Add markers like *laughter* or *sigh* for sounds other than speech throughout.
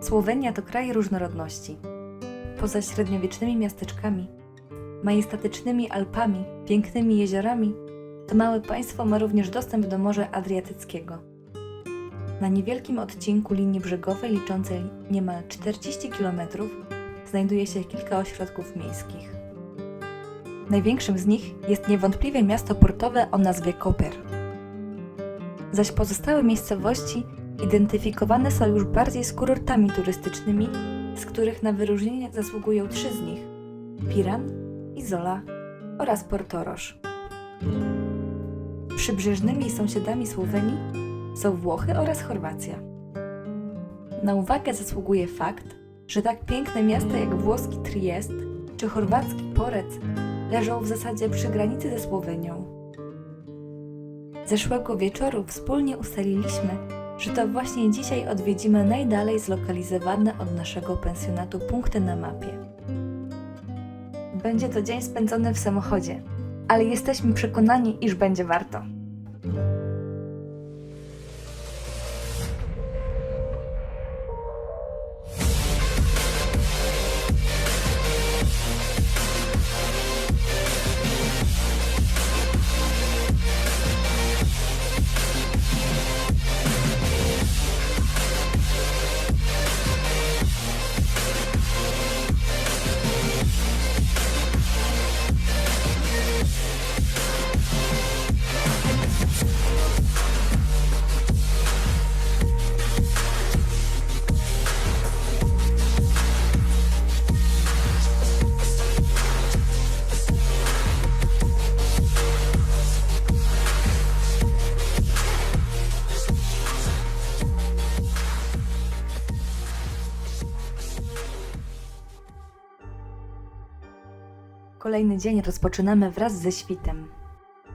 Słowenia to kraj różnorodności. Poza średniowiecznymi miasteczkami, majestatycznymi Alpami, pięknymi jeziorami, to małe państwo ma również dostęp do Morza Adriatyckiego. Na niewielkim odcinku linii brzegowej liczącej niemal 40 km znajduje się kilka ośrodków miejskich. Największym z nich jest niewątpliwie miasto portowe o nazwie Koper. Zaś pozostałe miejscowości identyfikowane są już bardziej z kurortami turystycznymi, z których na wyróżnienie zasługują trzy z nich: Piran, Izola oraz Portoroż. Przybrzeżnymi sąsiadami Słowenii są Włochy oraz Chorwacja. Na uwagę zasługuje fakt, że tak piękne miasta jak włoski Triest czy chorwacki Porec leżą w zasadzie przy granicy ze Słowenią. Zeszłego wieczoru wspólnie ustaliliśmy, że to właśnie dzisiaj odwiedzimy najdalej zlokalizowane od naszego pensjonatu punkty na mapie. Będzie to dzień spędzony w samochodzie, ale jesteśmy przekonani, iż będzie warto. Kolejny dzień rozpoczynamy wraz ze świtem.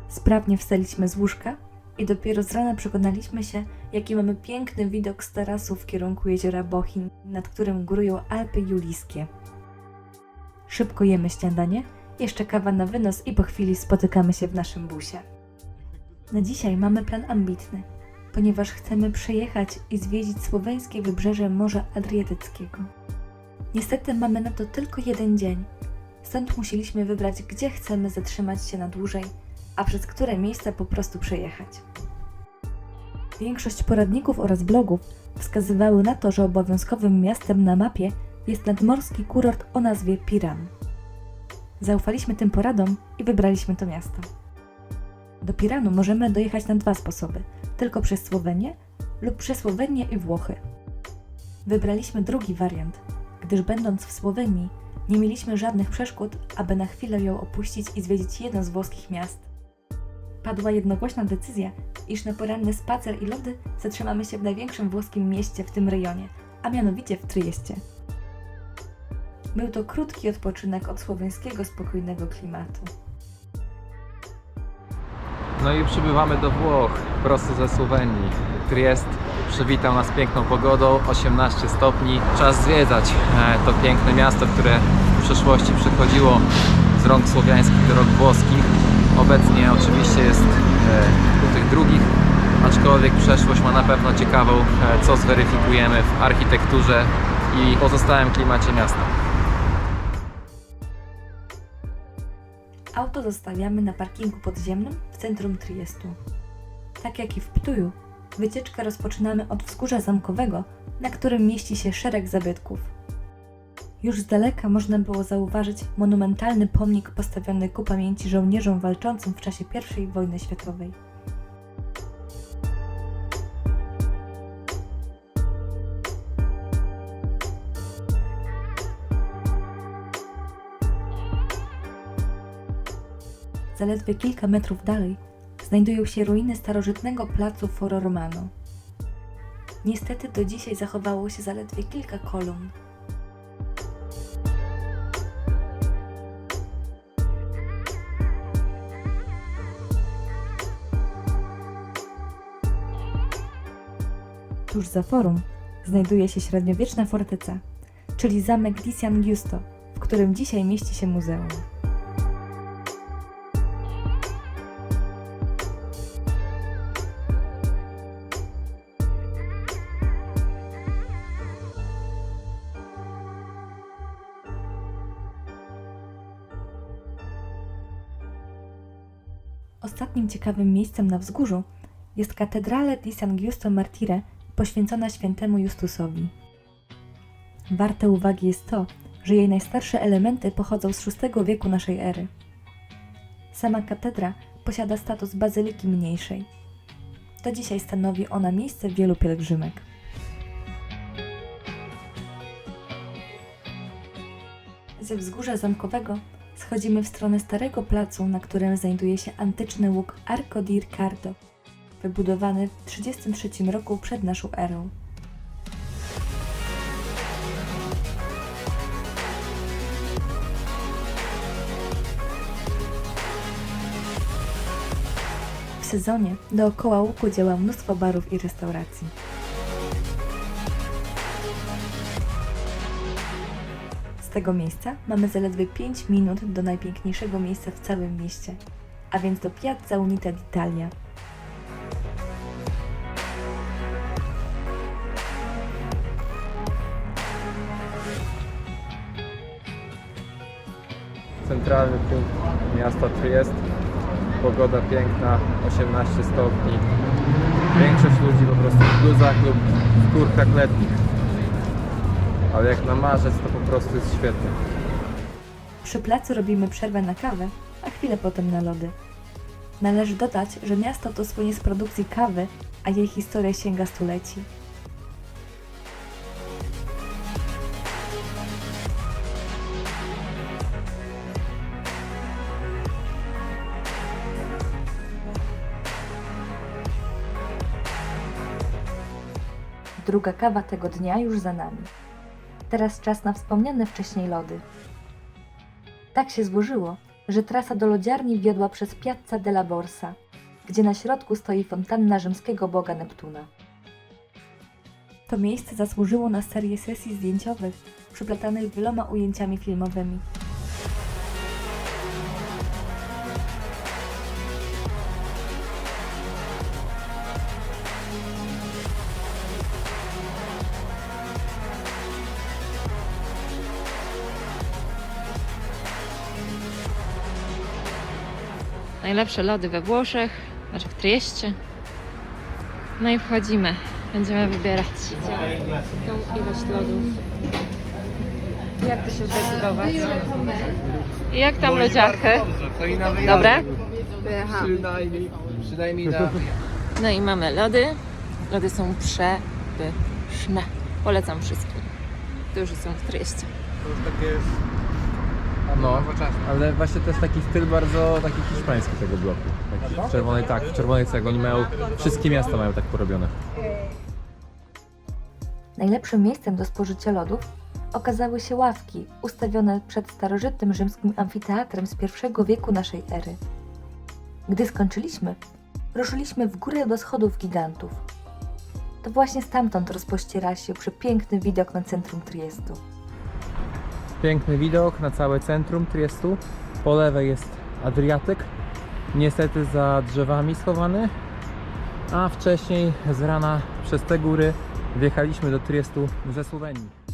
Sprawnie wstaliśmy z łóżka i dopiero z rana przekonaliśmy się, jaki mamy piękny widok z tarasu w kierunku jeziora Bochin, nad którym górują Alpy Julijskie. Szybko jemy śniadanie, jeszcze kawa na wynos i po chwili spotykamy się w naszym busie. Na dzisiaj mamy plan ambitny, ponieważ chcemy przejechać i zwiedzić słoweńskie wybrzeże Morza Adriatyckiego. Niestety mamy na to tylko jeden dzień, stąd musieliśmy wybrać, gdzie chcemy zatrzymać się na dłużej, a przez które miejsca po prostu przejechać. Większość poradników oraz blogów wskazywały na to, że obowiązkowym miastem na mapie jest nadmorski kurort o nazwie Piran. Zaufaliśmy tym poradom i wybraliśmy to miasto. Do Piranu możemy dojechać na dwa sposoby: tylko przez Słowenię lub przez Słowenię i Włochy. Wybraliśmy drugi wariant, gdyż będąc w Słowenii nie mieliśmy żadnych przeszkód, aby na chwilę ją opuścić i zwiedzić jedno z włoskich miast. Padła jednogłośna decyzja, iż na poranny spacer i lody zatrzymamy się w największym włoskim mieście w tym rejonie, a mianowicie w Trieście. Był to krótki odpoczynek od słoweńskiego spokojnego klimatu. No i przybywamy do Włoch, prosto ze Słowenii. Triest przywitał nas piękną pogodą, 18 stopni. Czas zwiedzać e, to piękne miasto, które w przeszłości przechodziło z rąk słowiańskich do rąk włoskich. Obecnie oczywiście jest e, u tych drugich, aczkolwiek przeszłość ma na pewno ciekawą, e, co zweryfikujemy w architekturze i pozostałym klimacie miasta. Auto zostawiamy na parkingu podziemnym w centrum Triestu. Tak jak i w Ptuju, wycieczkę rozpoczynamy od wzgórza zamkowego, na którym mieści się szereg zabytków. Już z daleka można było zauważyć monumentalny pomnik postawiony ku pamięci żołnierzom walczącym w czasie I wojny światowej. Zaledwie kilka metrów dalej znajdują się ruiny starożytnego placu Foro Romano. Niestety do dzisiaj zachowało się zaledwie kilka kolumn. Tuż za forum znajduje się średniowieczna forteca, czyli zamek di San Giusto, w którym dzisiaj mieści się muzeum. Ostatnim ciekawym miejscem na wzgórzu jest katedrale di San Giusto Martire poświęcona świętemu Justusowi. Warte uwagi jest to, że jej najstarsze elementy pochodzą z VI wieku naszej ery. Sama katedra posiada status bazyliki mniejszej. Do dzisiaj stanowi ona miejsce wielu pielgrzymek. Ze wzgórza zamkowego schodzimy w stronę starego placu, na którym znajduje się antyczny łuk Arco di wybudowany w 33 roku przed naszą erą. W sezonie dookoła łuku działa mnóstwo barów i restauracji. Tego miejsca mamy zaledwie 5 minut do najpiękniejszego miejsca w całym mieście, a więc do Piazza Unita d'Italia. Centralny punkt miasta Triest. Pogoda piękna, 18 stopni. Większość ludzi po prostu w bluzach lub w kurtkach letnich. Ale jak na marzec to po prostu jest świetnie. Przy placu robimy przerwę na kawę, a chwilę potem na lody. Należy dodać, że miasto to słynie z produkcji kawy, a jej historia sięga stuleci. Druga kawa tego dnia już za nami. Teraz czas na wspomniane wcześniej lody. Tak się złożyło, że trasa do lodziarni wiodła przez Piazza della Borsa, gdzie na środku stoi fontanna rzymskiego boga Neptuna. To miejsce zasłużyło na serię sesji zdjęciowych, przyplatanych wieloma ujęciami filmowymi. Najlepsze lody we Włoszech, znaczy w Trieście. No i wchodzimy. Będziemy wybierać tą ilość lodów. Jak to się zdecydować? I jak tam lodziarkę? Dobre? Przynajmniej, przynajmniej *laughs* na... No i mamy lody. Lody są przepyszne. Polecam wszystkim, którzy są w Trieście. takie No, ale właśnie to jest taki styl bardzo taki hiszpański tego bloku. Taki w czerwonej, tak, w czerwonej cegli. Oni mają, wszystkie miasta mają tak porobione. Najlepszym miejscem do spożycia lodów okazały się ławki ustawione przed starożytnym rzymskim amfiteatrem z I wieku naszej ery. Gdy skończyliśmy, ruszyliśmy w górę do schodów gigantów. To właśnie stamtąd rozpościera się przepiękny widok na centrum Triestu. Piękny widok na całe centrum Triestu. Po lewej jest Adriatyk, niestety za drzewami schowany. A wcześniej z rana przez te góry wjechaliśmy do Triestu ze Słowenii.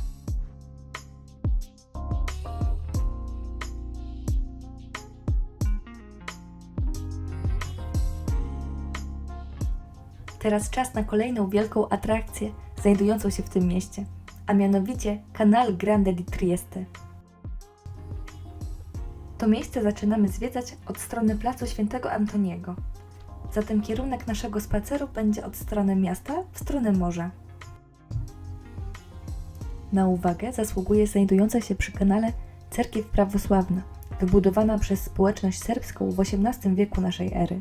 Teraz czas na kolejną wielką atrakcję znajdującą się w tym mieście, a mianowicie Canal Grande di Trieste. To miejsce zaczynamy zwiedzać od strony placu Świętego Antoniego. Zatem kierunek naszego spaceru będzie od strony miasta w stronę morza. Na uwagę zasługuje znajdująca się przy kanale cerkiew prawosławna, wybudowana przez społeczność serbską w XVIII wieku naszej ery.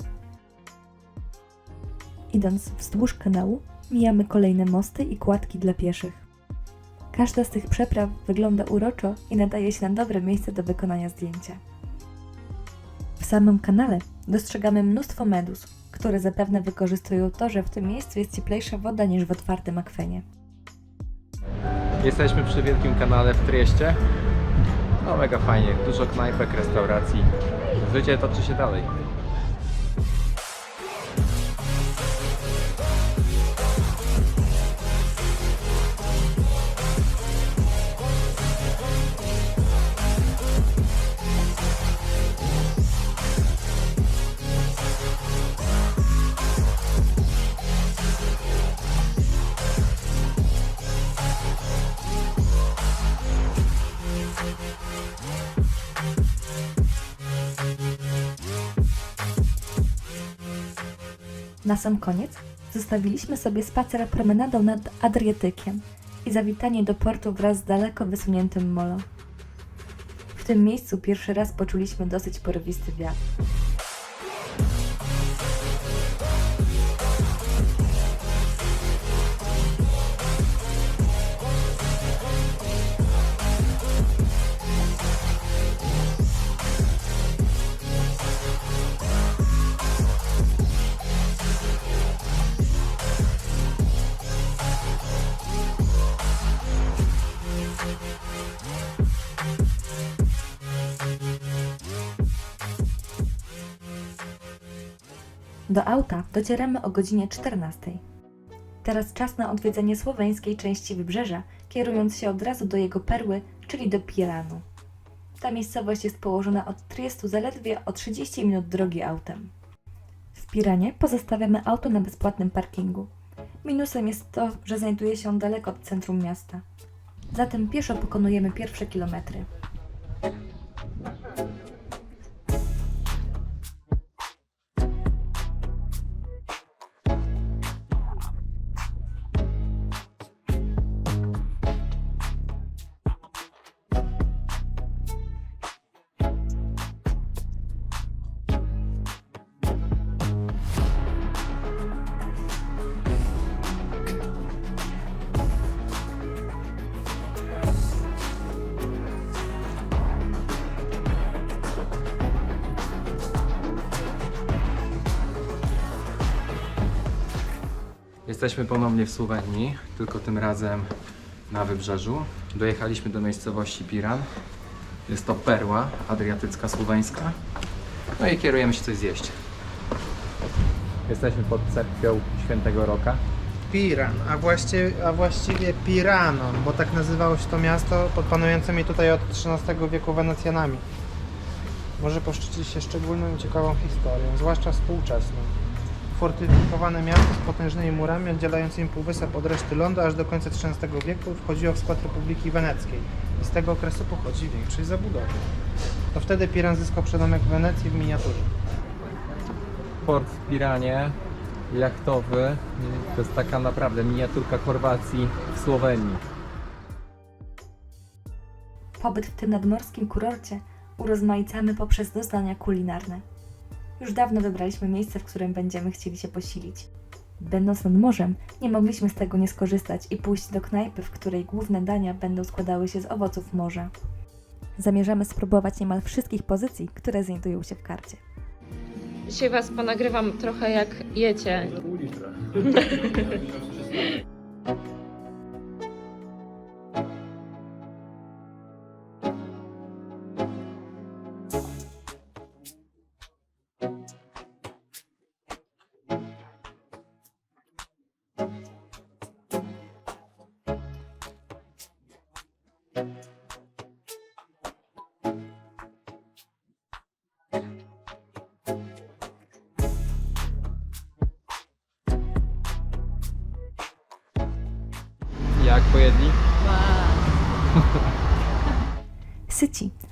Idąc wzdłuż kanału, mijamy kolejne mosty i kładki dla pieszych. Każda z tych przepraw wygląda uroczo i nadaje się na dobre miejsce do wykonania zdjęcia. W samym kanale dostrzegamy mnóstwo medus, które zapewne wykorzystują to, że w tym miejscu jest cieplejsza woda niż w otwartym akwenie. Jesteśmy przy wielkim kanale w Trieście. No mega fajnie, dużo knajpek, restauracji. Życie toczy się dalej. Na sam koniec zostawiliśmy sobie spacer promenadą nad Adriatykiem i zawitanie do portu wraz z daleko wysuniętym molo. W tym miejscu pierwszy raz poczuliśmy dosyć porywisty wiatr. Do auta docieramy o godzinie 14. Teraz czas na odwiedzenie słoweńskiej części wybrzeża, kierując się od razu do jego perły, czyli do Piranu. Ta miejscowość jest położona od Triestu zaledwie o 30 minut drogi autem. W Piranie pozostawiamy auto na bezpłatnym parkingu. Minusem jest to, że znajduje się on daleko od centrum miasta. Zatem pieszo pokonujemy pierwsze kilometry. Jesteśmy ponownie w Słowenii, tylko tym razem na wybrzeżu. Dojechaliśmy do miejscowości Piran. Jest to perła adriatycka słoweńska. No i kierujemy się coś zjeść. Jesteśmy pod cerkwią Świętego Roka. Piran, a właściwie, a właściwie Piranon, bo tak nazywało się to miasto pod panującymi tutaj od XIII wieku Wenecjanami. Może poszczycić się szczególną i ciekawą historią, zwłaszcza współczesną. Fortyfikowane miasto z potężnymi murami oddzielającymi półwysep od reszty lądu aż do końca XIII wieku wchodziło w skład Republiki Weneckiej i z tego okresu pochodzi większość zabudowy. To wtedy Piran zyskał przydomek Wenecji w miniaturze. Port w Piranie, jachtowy. To jest taka naprawdę miniaturka Chorwacji w Słowenii. Pobyt w tym nadmorskim kurorcie urozmaicamy poprzez doznania kulinarne. Już dawno wybraliśmy miejsce, w którym będziemy chcieli się posilić. Będąc nad morzem, nie mogliśmy z tego nie skorzystać i pójść do knajpy, w której główne dania będą składały się z owoców morza. Zamierzamy spróbować niemal wszystkich pozycji, które znajdują się w karcie. Dzisiaj Was ponagrywam trochę jak jecie. *laughs*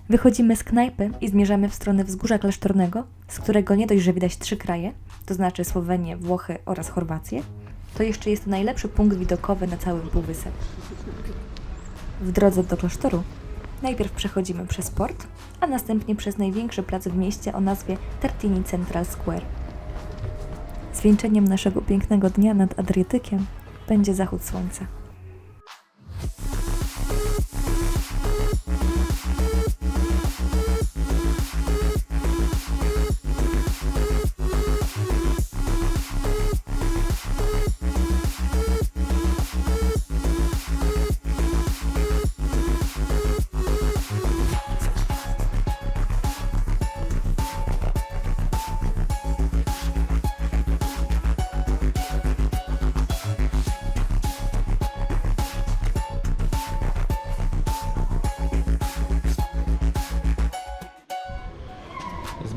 Wychodzimy z knajpy i zmierzamy w stronę wzgórza klasztornego, z którego nie dość, że widać trzy kraje, to znaczy Słowenię, Włochy oraz Chorwację, to jeszcze jest to najlepszy punkt widokowy na całym półwysep. W drodze do klasztoru najpierw przechodzimy przez port, a następnie przez największy plac w mieście o nazwie Tartini Central Square. Zwieńczeniem naszego pięknego dnia nad Adriatykiem będzie zachód słońca.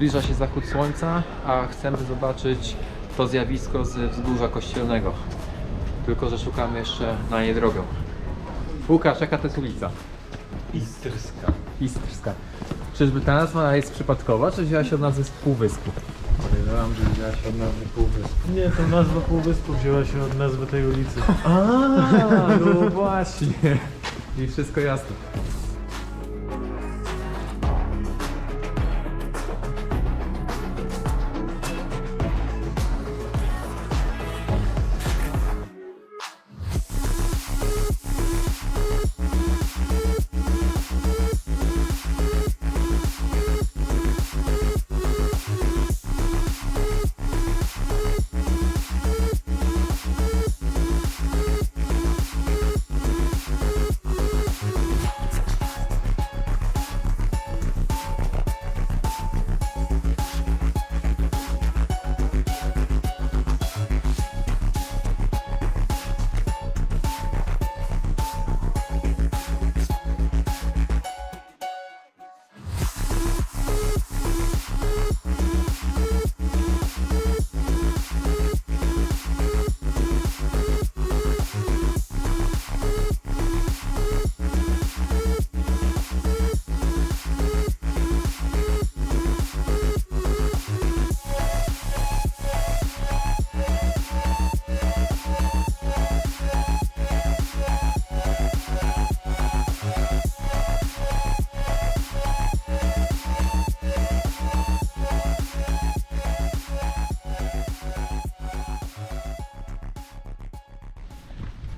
Zbliża się zachód słońca, a chcemy zobaczyć to zjawisko z wzgórza kościelnego. Tylko, że szukamy jeszcze na nie drogę. Łukasz, jaka to jest ulica? Istrska. Istrska. Czyżby ta nazwa jest przypadkowa, czy wzięła się od nazwy z półwyspu? Myślałem, że wzięła się od nazwy półwysp. Nie, to nazwa półwyspu wzięła się od nazwy tej ulicy. A, *laughs* no właśnie. I wszystko jasne.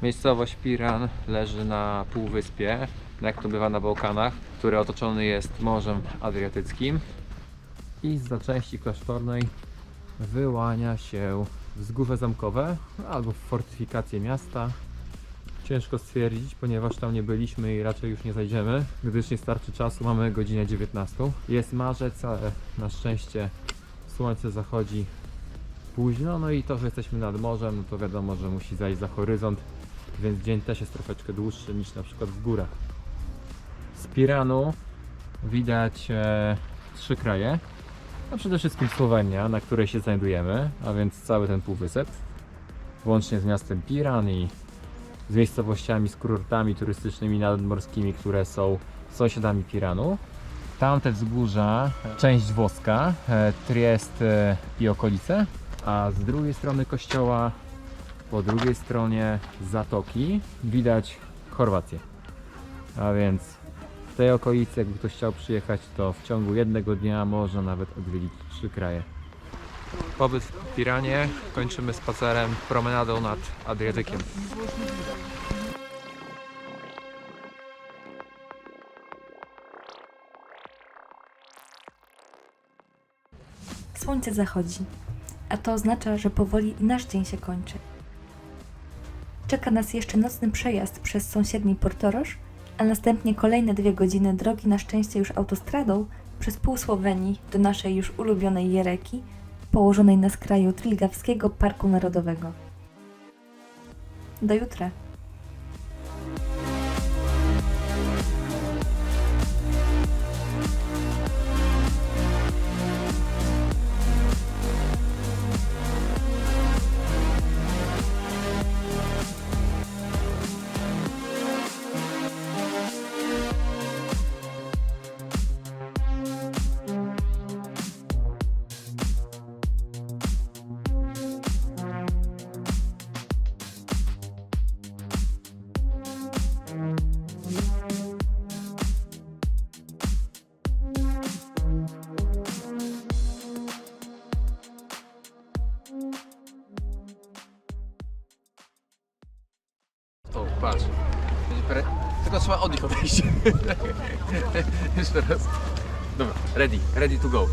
Miejscowość Piran leży na półwyspie, jak to bywa na Bałkanach, który otoczony jest Morzem Adriatyckim. I z części klasztornej wyłania się wzgórze zamkowe albo fortyfikacje miasta. Ciężko stwierdzić, ponieważ tam nie byliśmy i raczej już nie zajdziemy, gdyż nie starczy czasu, mamy godzinę 19. Jest marzec, ale na szczęście słońce zachodzi późno, no i to, że jesteśmy nad morzem, no to wiadomo, że musi zajść za horyzont, więc dzień też jest troszeczkę dłuższy niż na przykład w górach. Z Piranu widać e, trzy kraje. No przede wszystkim Słowenia, na której się znajdujemy, a więc cały ten półwysep, włącznie z miastem Piran i z miejscowościami, z kurortami turystycznymi nadmorskimi, które są sąsiadami Piranu. Tamte wzgórza, część włoska, e, Triest i okolice, a z drugiej strony kościoła, po drugiej stronie zatoki, widać Chorwację. A więc w tej okolicy, jakby ktoś chciał przyjechać, to w ciągu jednego dnia można nawet odwiedzić trzy kraje. Pobyt w Piranie kończymy spacerem, promenadą nad Adriatykiem. Słońce zachodzi, a to oznacza, że powoli nasz dzień się kończy. Czeka nas jeszcze nocny przejazd przez sąsiedni Portoroż, a następnie kolejne dwie godziny drogi na szczęście już autostradą przez pół Słowenii do naszej już ulubionej Jereki, położonej na skraju Trilgawskiego Parku Narodowego. Do jutra. Trzeba od nich odejść. Jeszcze raz. Dobra, ready, ready to go.